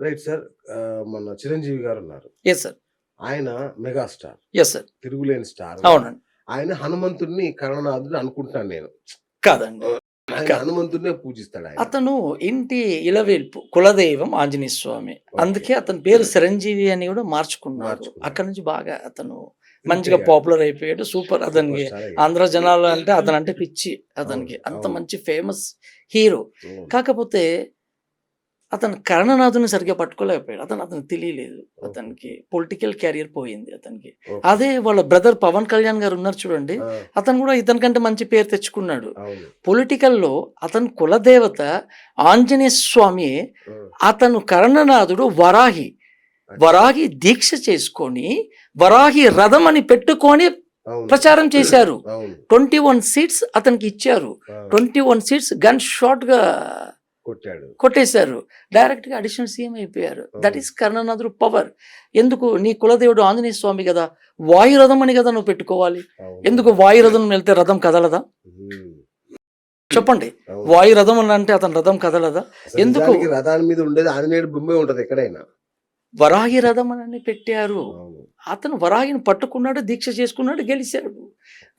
Right sir మన చిరంజీవి గారు ఉన్నారు. ఎస్ సార్ ఆయన మెగాస్టార్ ఎస్ సార్ తిరుగులేని స్టార్. అవునండి. ఆయన హనుమంతుడిని కరుణనాథుడు అనుకుంటున్నాను నేను. కాదండి. హనుమంతుడినే పూజిస్తాడు అతను ఇంటి ఇలవేల్పు కులదైవం ఆంజనేయ స్వామి. అందుకే అతని పేరు చిరంజీవి అని కూడా మార్చుకున్నాడు మార్చుకున్నాడు. అక్కడ నుంచి బాగా అతను మంచిగా పాపులర్ అయిపోయాడు. సూపర్ అతనికి. ఆంధ్ర జనాలు అంటే అతను అంటే పిచ్చి అతనికి. అంత. మంచి ఫేమస్ హీరో. కాకపోతే అతను కరణనాథుని సరిగ్గా పట్టుకోలేకపోయాడు. అతను అతనికి తెలియలేదు. అతనికి పొలిటికల్ క్యారియర్ పోయింది అతనికి. అదే వాళ్ళ బ్రదర్ పవన్ కళ్యాణ్ గారు ఉన్నారు చూడండి. అతను కూడా ఇతనికంటే మంచి పేరు తెచ్చుకున్నాడు. పొలిటికల్లో అతని కులదేవత ఆంజనేయ స్వామి అతను కర్ణనాథుడు వరాహి. వరాహి దీక్ష చేసుకొని వరాహి రథం అని పెట్టుకొని ప్రచారం చేశారు. ట్వంటీ వన్ సీట్స్ అతనికి ఇచ్చారు. ట్వంటీ వన్ సీట్స్ గన్ షాట్గా కొట్టాడు. కొట్టేశారు. డైరెక్ట్గా అడిషనల్ సీఎం అయిపోయారు. దట్ ఈస్ కర్ణనాథుడు పవర్ ఎందుకు? నీ కులదేవుడు ఆంజనేయ స్వామి కదా వాయురథం అని కదా నువ్వు పెట్టుకోవాలి. ఎందుకు వాయురథం వెళ్తే రథం కదలదా? చెప్పండి. వాయురథం అని అంటే అతని రథం కదలదా? ఎందుకు? రథాల మీద ఉండేది ఆంజనేయుడు బొమ్మే ఉంటది ఎక్కడైనా. వరాహి రథం అని పెట్టారు అతను వరాహిని పట్టుకున్నాడు దీక్ష చేసుకున్నాడు గెలిచాడు.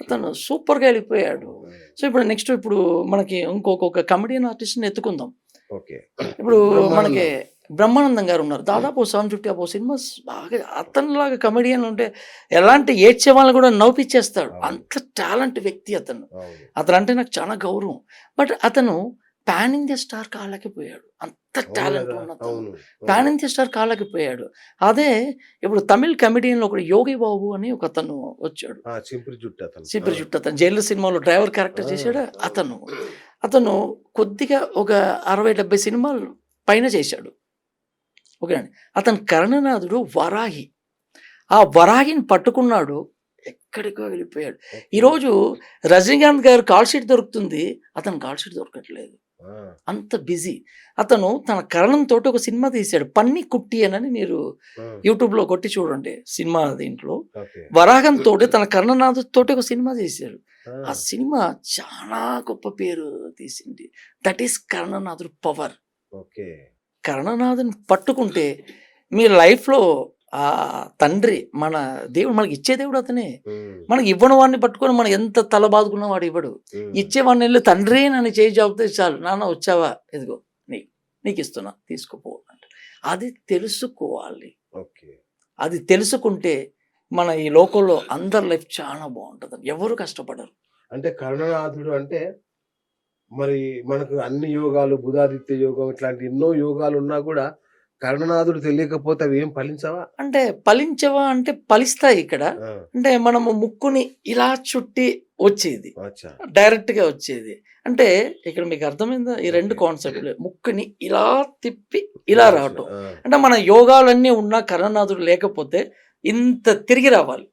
అతను సూపర్గా వెళ్ళిపోయాడు. సో ఇప్పుడు నెక్స్ట్ ఇప్పుడు మనకి ఇంకొక కమెడియన్ ఆర్టిస్ట్ని ఎత్తుకుందాం. ఓకే. ఇప్పుడు. మనకి బ్రహ్మానందం గారు ఉన్నారు. దాదాపు సెవెన్ ఫిఫ్టీ అబో సినిమాస్ బాగా అతనిలాగా కమెడియన్ ఉంటే ఎలాంటి ఏడ్చే వాళ్ళని కూడా నవ్విచ్చేస్తాడు. అంత టాలెంట్ వ్యక్తి అతను. అతను అంటే నాకు చాలా గౌరవం. బట్ అతను పాన్ ఇండియా స్టార్ కాలేకపోయాడు అంత టాలెంట్ ఉన్న పాన్ ఇండియా స్టార్ కాలేకపోయాడు అదే ఇప్పుడు తమిళ్ కమెడియన్లో ఒకడు యోగి బాబు అని ఒక అతను వచ్చాడు. చింపిరి జుట్టు అతను. సిపిరి చుట్టూ అతను. జైలు సినిమాలో డ్రైవర్ క్యారెక్టర్. చేశాడు అతను. అతను కొద్దిగా ఒక అరవై డెబ్బై సినిమాలు పైన చేశాడు. ఓకే అండి. అతను కర్ణనాథుడు వరాహి. ఆ వరాహిని పట్టుకున్నాడు ఎక్కడికో వెళ్ళిపోయాడు. ఈరోజు రజనీకాంత్ గారు కాల్ షీట్ దొరుకుతుంది. అతను కాల్ షీట్ దొరకట్లేదు. అంత బిజీ. అతను తన కరణంతో ఒక సినిమా తీశాడు పన్ని కుట్టి అని మీరు ఆ, యూట్యూబ్లో కొట్టి చూడండి సినిమా దీంట్లో. వరాహంతో తన కర్ణనాథ్ తోటి ఒక సినిమా చేశాడు ఆ, సినిమా చాలా గొప్ప పేరు తీసింది. దట్ ఈస్ కర్ణనాథుడు పవర్. ఓకే. కర్ణనాథుని పట్టుకుంటే మీ లైఫ్లో ఆ తండ్రి మన దేవుడు మనకి ఇచ్చే దేవుడు అతనే. మనకి ఇవ్వని వాడిని పట్టుకొని మనం ఎంత తల బాదుకున్నా వాడు ఇవ్వడు. ఇచ్చేవాడిని వెళ్ళి తండ్రి నన్ను చేయి జాబితే చాలు. నాన్న వచ్చావా? ఇదిగో నీ నీకు ఇస్తున్నా తీసుకుపో అంటే అది తెలుసుకోవాలి. ఓకే. అది తెలుసుకుంటే మన ఈ లోకంలో అందరి లైఫ్ చాలా బాగుంటుంది ఎవరు కష్టపడరు. అంటే కరుణనాథుడు అంటే మరి మనకు అన్ని యోగాలు బుధాదిత్య యోగం ఇట్లాంటి ఎన్నో యోగాలు ఉన్నా కూడా కరుణనాథుడు తెలియకపోతే అవి ఏం ఫలించవా? అంటే ఫలించవా అంటే ఫలిస్తాయి ఇక్కడ. అంటే మనము ముక్కుని ఇలా చుట్టి వచ్చేది. డైరెక్ట్గా వచ్చేది. అంటే ఇక్కడ మీకు అర్థమైందా? ఈ రెండు. కాన్సెప్ట్లు. ముక్కుని ఇలా తిప్పి ఇలా రావటం. అంటే మన యోగాలన్నీ ఉన్నా కరణనాథుడు లేకపోతే ఇంత తిరిగి రావాలి.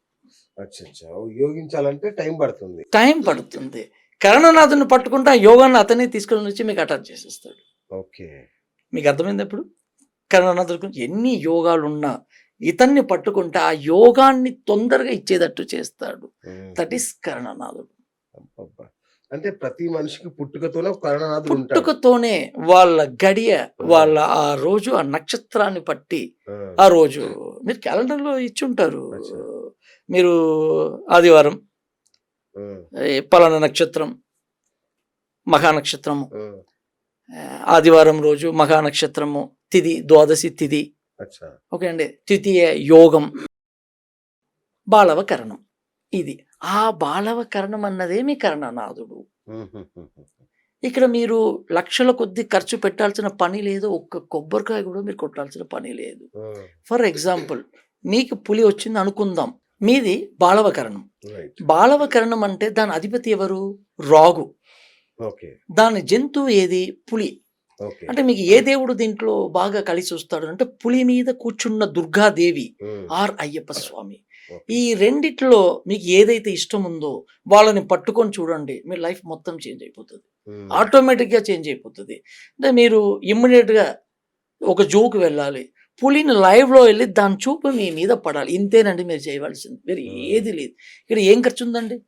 యోగించాలంటే టైం పడుతుంది. టైం పడుతుంది. కరణనాథుని పట్టుకుంటే ఆ యోగాన్ని అతనే తీసుకొని వచ్చి మీకు అటాచ్ చేసేస్తాడు. ఓకే. మీకు అర్థమైంది ఎప్పుడు కరణనాథుడి గురించి ఎన్ని యోగాలు ఉన్నా ఇతన్ని పట్టుకుంటే ఆ యోగాన్ని తొందరగా ఇచ్చేటట్టు చేస్తాడు. దట్ ఈస్ కరణనాథుడు. అంటే ప్రతి మనిషికి పుట్టుకతోనే కరుణనాథుడు పుట్టుకతోనే వాళ్ళ గడియ వాళ్ళ ఆ రోజు ఆ నక్షత్రాన్ని పట్టి ఆ, రోజు మీరు క్యాలెండర్లో ఇచ్చి ఉంటారు. మీరు ఆదివారం పలానా నక్షత్రం మహా నక్షత్రము ఆ, ఆ, ఆదివారం రోజు మహా నక్షత్రము తిది ద్వాదశి తిది. ఓకే అండి. తృతీయ యోగం. బాలవకరణం. ఇది. ఆ బాలవకరణం అన్నదే మీ కరణనాథుడు. ఇక్కడ మీరు లక్షల కొద్ది ఖర్చు పెట్టాల్సిన పని లేదు. ఒక్క కొబ్బరికాయ కూడా మీరు కొట్టాల్సిన పని లేదు. ఫర్ ఎగ్జాంపుల్ మీకు పులి వచ్చింది అనుకుందాం. మీది బాలవకరణం. బాలవకరణం అంటే దాని అధిపతి ఎవరు? రాగు. దాని జంతువు ఏది? పులి. అంటే మీకు ఏ దేవుడు దీంట్లో బాగా కలిసి వస్తాడు అంటే పులి మీద కూర్చున్న దుర్గాదేవి ఆర్ అయ్యప్ప స్వామి. ఈ రెండిట్లో మీకు ఏదైతే ఇష్టం ఉందో వాళ్ళని పట్టుకొని చూడండి మీ లైఫ్ మొత్తం చేంజ్ అయిపోతుంది. ఆటోమేటిక్గా చేంజ్ అయిపోతుంది. అంటే మీరు ఇమ్మీడియట్గా ఒక జూకి వెళ్ళాలి పులిని లైవ్లో వెళ్ళి దాని చూపు మీ మీద పడాలి. ఇంతేనండి మీరు చేయవలసింది. Hmm. ఏది లేదు. ఇక్కడ ఏం ఖర్చు ఉందండి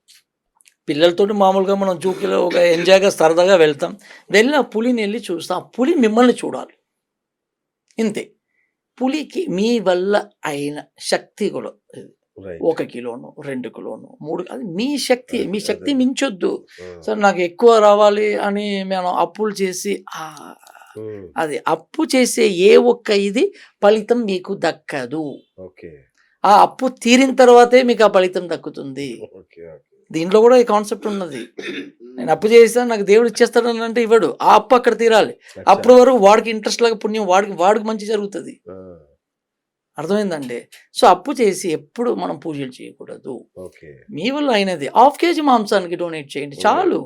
పిల్లలతోటి మామూలుగా మనం జూకిలో ఒక ఎంజాయ్గా సరదాగా వెళ్తాం. వెళ్ళి ఆ పులిని వెళ్ళి చూస్తాం. ఆ పులి మిమ్మల్ని చూడాలి. ఇంతే. పులికి మీ వల్ల అయిన శక్తి కూడా ఒక కిలోను రెండు కిలోను మూడు అది మీ శక్తి. మీ శక్తి. మించొద్దు. ఆ, సార్ నాకు ఎక్కువ రావాలి అని మనం అప్పులు చేసి ఉమ్, అది అప్పు చేసే ఏ ఒక్క ఇది ఫలితం మీకు దక్కదు. ఆ అప్పు తీరిన తర్వాతే మీకు ఆ ఫలితం దక్కుతుంది. దీంట్లో కూడా ఈ కాన్సెప్ట్ ఉన్నది. నేను అప్పు చేస్తాను నాకు దేవుడు ఇచ్చేస్తాడు అని అంటే ఇవ్వడు. ఆ అప్పు అక్కడ తీరాలి. అప్పటి వరకు వాడికి ఇంట్రెస్ట్ లాగా పుణ్యం వాడికి వాడికి మంచి జరుగుతుంది. అర్థమైందండి? సో అప్పు చేసి ఎప్పుడు మనం పూజలు చేయకూడదు. మీ వల్ల అయినది. హాఫ్ కేజీ మాంసానికి డొనేట్ చేయండి. చాలు.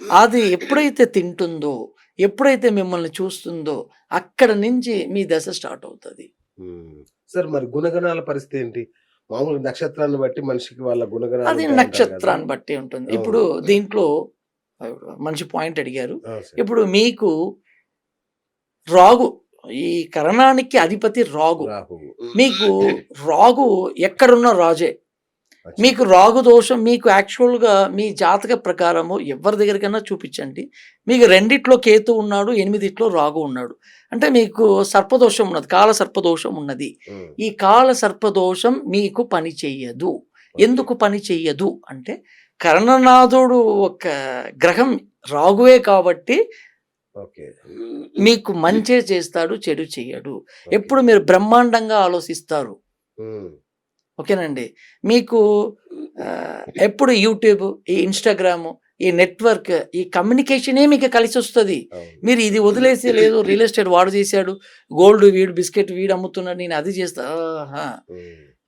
అది ఎప్పుడైతే తింటుందో ఎప్పుడైతే మిమ్మల్ని చూస్తుందో అక్కడ నుంచి మీ దశ స్టార్ట్ అవుతుంది. సార్ మరి గుణగణాల పరిస్థితి ఏంటి? మామూలు నక్షత్రాన్ని బట్టి మనిషికి వాళ్ళ గుణగణాలు అది ఉంటాయి అంటారు నక్షత్రాన్ని? బట్టి ఉంటుంది అవును. ఇప్పుడు దీంట్లో మంచి పాయింట్ అడిగారు ఆ, సార్. ఇప్పుడు మీకు రాగు ఈ కరణానికి అధిపతి రాగు రాహువు మీకు రాగు ఎక్కడున్న రాజే. మీకు రాగు దోషం మీకు యాక్చువల్గా మీ జాతక ప్రకారము ఎవరి దగ్గరికైనా చూపించండి. మీకు రెండిట్లో కేతు ఉన్నాడు ఎనిమిదిట్లో రాగు ఉన్నాడు. అంటే మీకు సర్పదోషం ఉన్నది కాల సర్పదోషం ఉన్నది. ఈ కాల సర్పదోషం మీకు పని చెయ్యదు. ఎందుకు పని చెయ్యదు? అంటే కర్ణనాథుడు ఒక గ్రహం రాగువే కాబట్టి మీకు మంచే చేస్తాడు చెడు చెయ్యడు. ఎప్పుడు మీరు బ్రహ్మాండంగా ఆలోచిస్తారు. ఓకేనండి. మీకు ఎప్పుడు యూట్యూబ్ ఈ ఇన్స్టాగ్రామ్ ఈ నెట్వర్క్ ఈ కమ్యూనికేషనే మీకు కలిసి వస్తుంది. మీరు ఇది వదిలేసి లేదు రియల్ ఎస్టేట్ వాడు చేశాడు గోల్డ్ వీడు బిస్కెట్ వీడు అమ్ముతున్నాడు నేను అది చేస్తా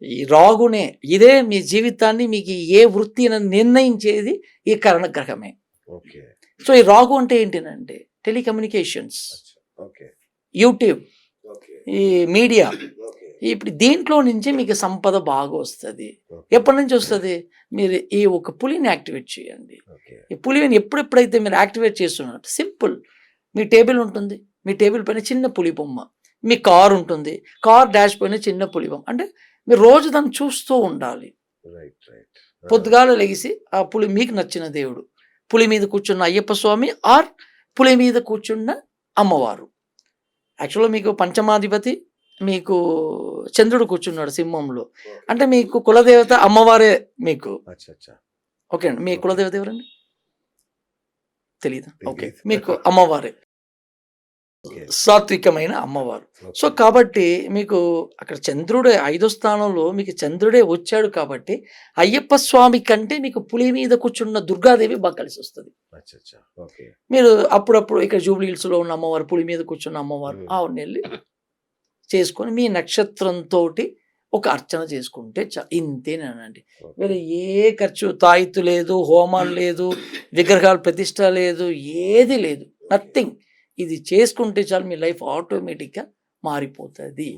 ఈ రాగునే ఇదే మీ జీవితాన్ని మీకు ఏ వృత్తి నిర్ణయించేది ఈ కరణగ్రహమే. ఓకే. సో ఈ రాగు అంటే ఏంటినంటే టెలికమ్యూనికేషన్స్. యూట్యూబ్. ఈ మీడియా. ఇప్పుడు దీంట్లో నుంచి మీకు సంపద బాగా వస్తుంది. ఎప్పటి నుంచి వస్తుంది? మీరు ఈ ఒక పులిని యాక్టివేట్ చేయండి. ఈ పులిని ఎప్పుడెప్పుడైతే మీరు యాక్టివేట్ చేస్తున్నారు సింపుల్. మీ టేబుల్ ఉంటుంది. మీ టేబుల్ పైన చిన్న పులి బొమ్మ. మీ కార్ ఉంటుంది. కార్ డాష్ పైన చిన్న పులి బొమ్మ. అంటే మీరు రోజు దాన్ని చూస్తూ ఉండాలి. పొద్దుగాల లెగిసి ఆ పులి మీకు నచ్చిన దేవుడు. పులి మీద కూర్చున్న అయ్యప్ప స్వామి ఆర్ పులి మీద కూర్చున్న అమ్మవారు. యాక్చువల్గా మీకు పంచమాధిపతి మీకు చంద్రుడు కూర్చున్నాడు సింహంలో. అంటే మీకు కులదేవత అమ్మవారే మీకు. ఓకే అండి. మీ కులదేవత ఎవరండి? తెలీదు? ఓకే. మీకు అమ్మవారే. సాత్వికమైన అమ్మవారు. సో కాబట్టి మీకు అక్కడ చంద్రుడే ఐదో స్థానంలో మీకు చంద్రుడే వచ్చాడు కాబట్టి అయ్యప్ప స్వామి కంటే మీకు పులి మీద కూర్చున్న దుర్గాదేవి బాగా కలిసి వస్తుంది. మీరు అప్పుడప్పుడు ఇక్కడ జూబ్లీ హిల్స్లో ఉన్న అమ్మవారు పులి మీద కూర్చున్న అమ్మవారు మ్మ్. ఆవిడని వెళ్ళి చేసుకొని మీ నక్షత్రంతో ఒక అర్చన చేసుకుంటే చా ఇంతేనండి. వేరే ఏ ఖర్చు తాయిత్తు లేదు హోమాలు లేదు విగ్రహాలు ప్రతిష్ట లేదు ఏది లేదు నథింగ్ ఇది చేసుకుంటే చాలు మీ లైఫ్ ఆటోమేటిక్గా మారిపోతుంది.